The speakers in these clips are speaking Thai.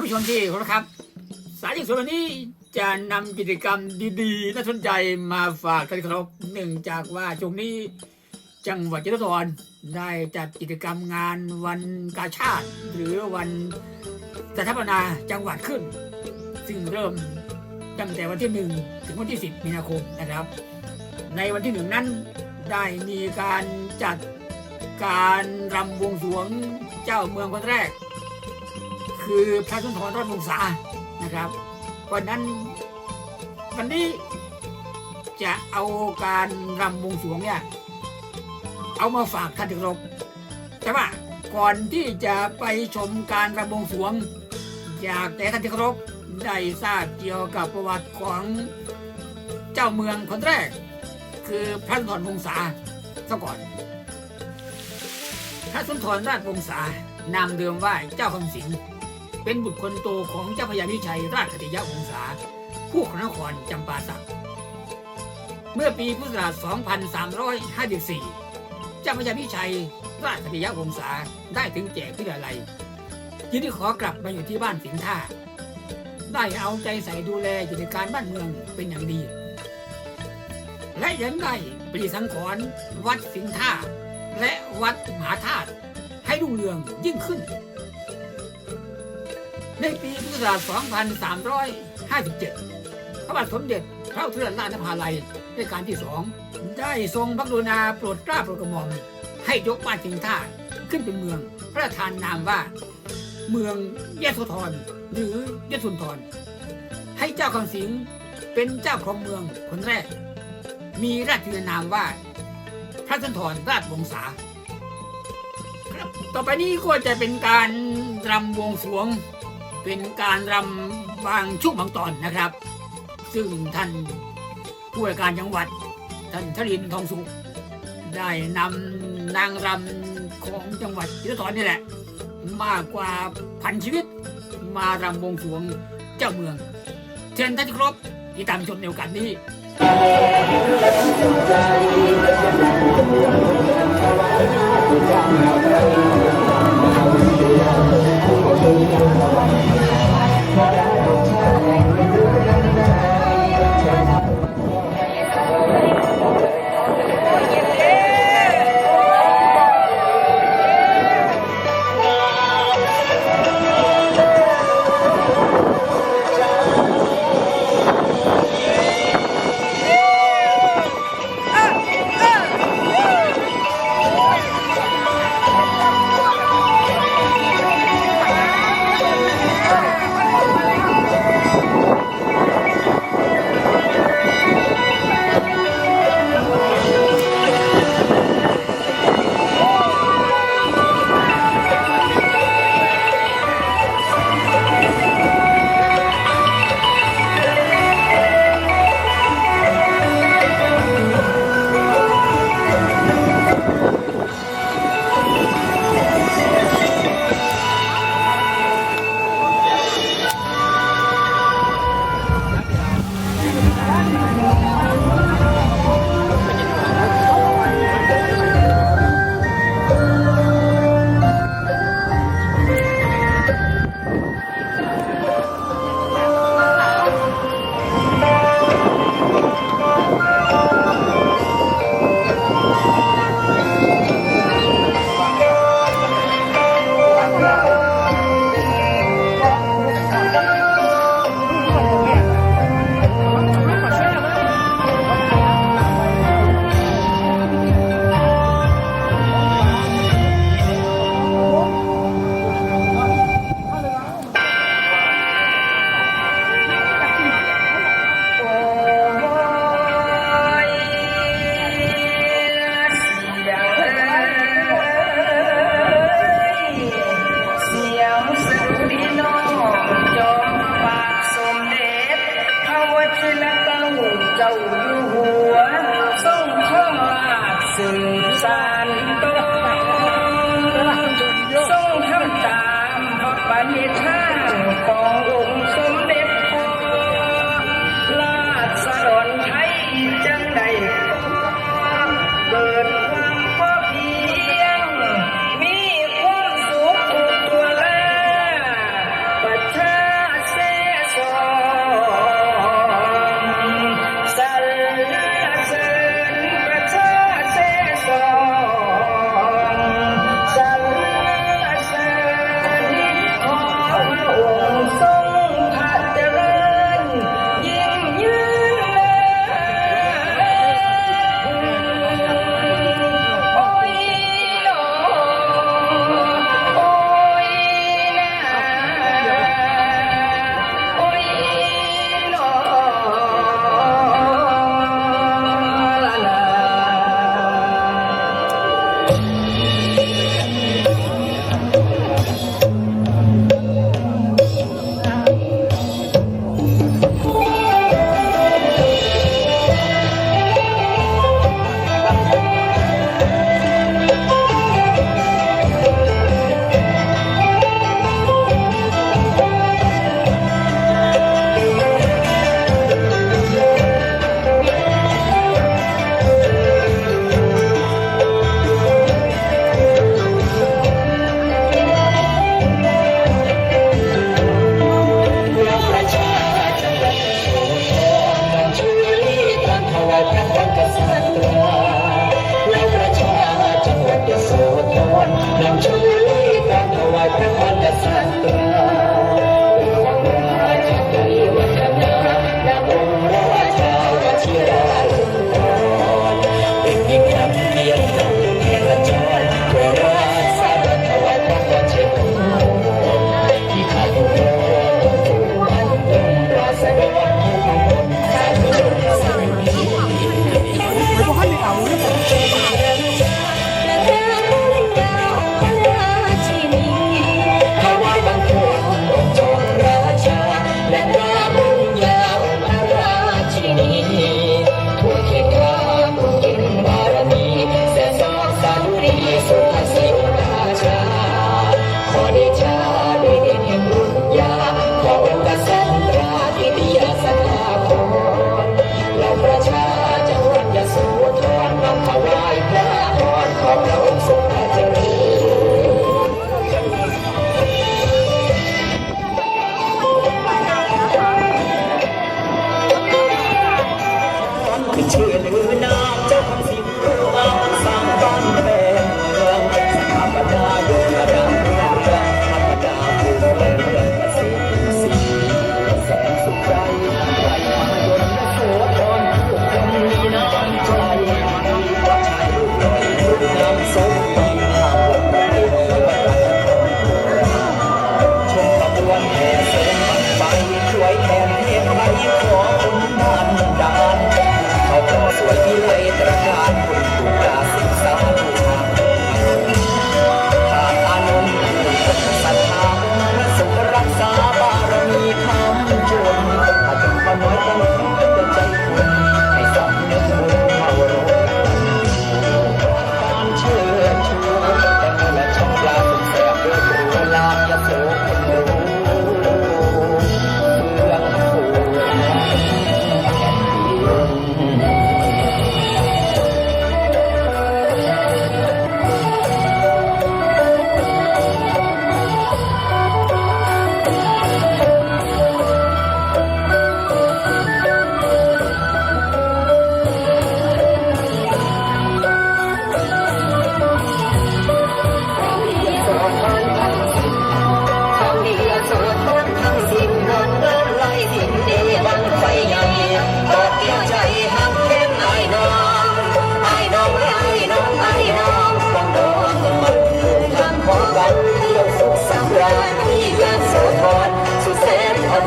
านผู้ชมที่เคารพครับ สายยิงส่วนวันนี้จะนำกิจกรรมดีๆ น่าสนใจมาฝากท่านคารพเนื่งจากว่าช่วงนี้จังหวัดยะโสธรได้จัดกิจกรรมงานวันกาชาติ หรือวันสถาปนาจังหวัดขึ้น ซึ่งเริ่มตั้งแต่วันที่หนึ่งถึงวันที่ 10 มีนาคมนะครับ ในวันที่หนึ่งนั้นได้มีการจัดการรำวงสวงเจ้าเมืองคนแรก คือพระสุนทรรอดวงศานะครับวันนั้นวันนี้จะเอาการรำบวงสวงเนี่ยเอามาฝากท่านที่คารพแต่ว่าก่อนที่จะไปชมการรำบวงสวง อยากแต่ท่านที่คารพได้ทราบเกี่ยวกับประวัติของเจ้าเมืองคนแรก คือพระสุนทรวงศาซะก่อน พระสุนทรราชวงศานามเดิมว่าเจ้าคำสิง เป็นบุตรคนโตของเจ้าพญาวิชัยราชคติยวงศาผู้ของนครจำปาสักเมื่อปีพุทธศักราช 2354 เจ้าพญาวิชัย ราชคติยวงศาได้ถึงแก่พิทยาลัยยินดีขอกลับมาอยู่ที่บ้านสิงห์ท่า ได้เอาใจใส่ดูแลกิจการบ้านเมืองเป็นอย่างดี และยังได้ปรีสังขรณ์วัดสิงห์ท่า และวัดมหาธาตุให้รุ่งเรืองยิ่งขึ้น ในปีพุทธศักราช 2357 พระบาทสมเด็จพระเทพราชนภาลัยรัชกาลที่สอง ได้ทรงพระกรุณาโปรดเกล้าโปรดกระหม่อมให้ยกบ้านสิงห์ท่าขึ้นเป็นเมืองพระราชทานนามว่า เมืองยะโสธรหรือยะสุนทร ให้เจ้าคำสิงเป็นเจ้าของเมืองคนแรก มีราชนามว่า พระสุนทรราชวงศาต่อไปนี้ก็จะเป็นการรำวงสวง เป็นการรำบางช่วงบางตอนนะครับ ซึ่งท่านผู้ว่าการจังหวัด ท่านชรินทองสุข ได้นำนางรำของจังหวัดยะโสธรนี่แหละ มากกว่าพันชีวิต มารำวงสวงเจ้าเมือง เชิญท่านที่ครบที่ตามชมในโอกาสนี้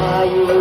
เ